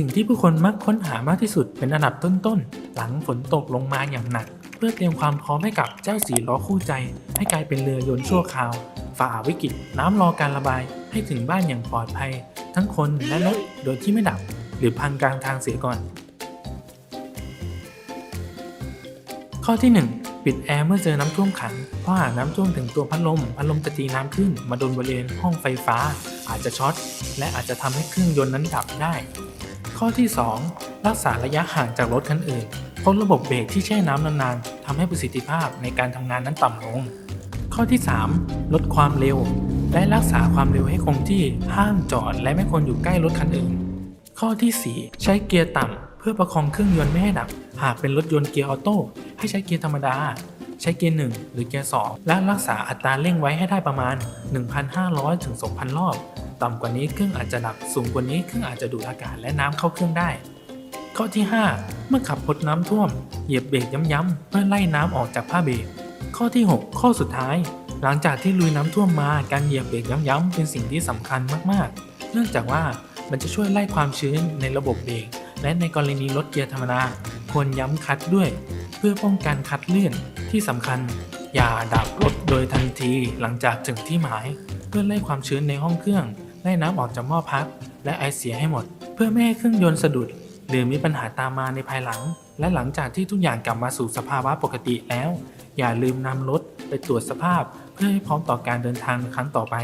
สิ่งที่ผู้คนมักค้นหามากที่สุดเป็นอันดับต้นๆ หลังฝนตกลงมาอย่างหนัก เพื่อเตรียมความพร้อมให้กับเจ้าสีล้อคู่ใจ ให้กลายเป็นเรือยนต์ชั่วคราว ฝ่าวิกฤตน้ำรอการระบายให้ถึงบ้านอย่างปลอดภัย ทั้งคนและรถโดยที่ไม่ดับ หรือพังกลางทางเสียก่อน ข้อที่ 1 ปิดแอร์เมื่อเจอน้ำท่วมขังเพราะหากน้ำท่วมถึงตัวพัดลมพัดลมจะตีน้ำขึ้นมาโดนบริเวณห้องไฟฟ้า อาจจะช็อตและอาจจะทำให้เครื่องยนต์นั้นดับได้ ข้อที่ 2 รักษาระยะห่างจากรถคันอื่นเพราะระบบเบรกที่แช่น้ำนานๆทำให้ประสิทธิภาพในการทำงานนั้นต่ำลง ข้อที่ 3 ลดความเร็ว และรักษาความเร็วให้คงที่ห้ามจอดและไม่ควรอยู่ใกล้รถคันอื่น ข้อที่ 4 ใช้เกียร์ต่ำเพื่อประคองเครื่องยนต์ไม่ให้ดับ หากเป็นรถยนต์เกียร์ออโต้ให้ใช้เกียร์ธรรมดาใช้เกียร์ 1 หรือเกียร์ 2 และรักษาอัตราเร่งไว้ให้ได้ประมาณ 1,500ถึง2,000 รอบ ต่ำกว่านี้เครื่องอาจจะดับสูงกว่านี้เครื่องอาจจะดูดอากาศและน้ำเข้าเครื่องได้ ข้อที่ 5 เมื่อขับพ้นน้ำท่วม เหยียบเบรกย้ำๆเพื่อไล่น้ำออกจากผ้าเบรก ข้อที่ 6 ข้อสุดท้าย หลังจากที่ลุยน้ำท่วมมาการเหยียบเบรกย้ำๆเป็นสิ่งที่สำคัญมากๆ เนื่องจากว่ามันจะช่วยไล่ความชื้นในระบบเบรกและในกรณีรถเกียร์ธรรมดาควรย้ำคัดด้วย เพื่อป้องกันคัดเลื่อนที่สำคัญ อย่าดับรถโดยทันทีหลังจากถึงที่หมาย เพื่อไล่ความชื้นในห้องเครื่อง ไล่น้ำออกจากหม้อพัก และไอเสียให้หมด เพื่อไม่ให้เครื่องยนต์สะดุด หรือมีปัญหาตามมาในภายหลัง และหลังจากที่ทุกอย่างกลับมาสู่สภาวะปกติแล้ว อย่าลืมนำรถไปตรวจสภาพ เพื่อให้พร้อมต่อการเดินทางครั้งต่อไป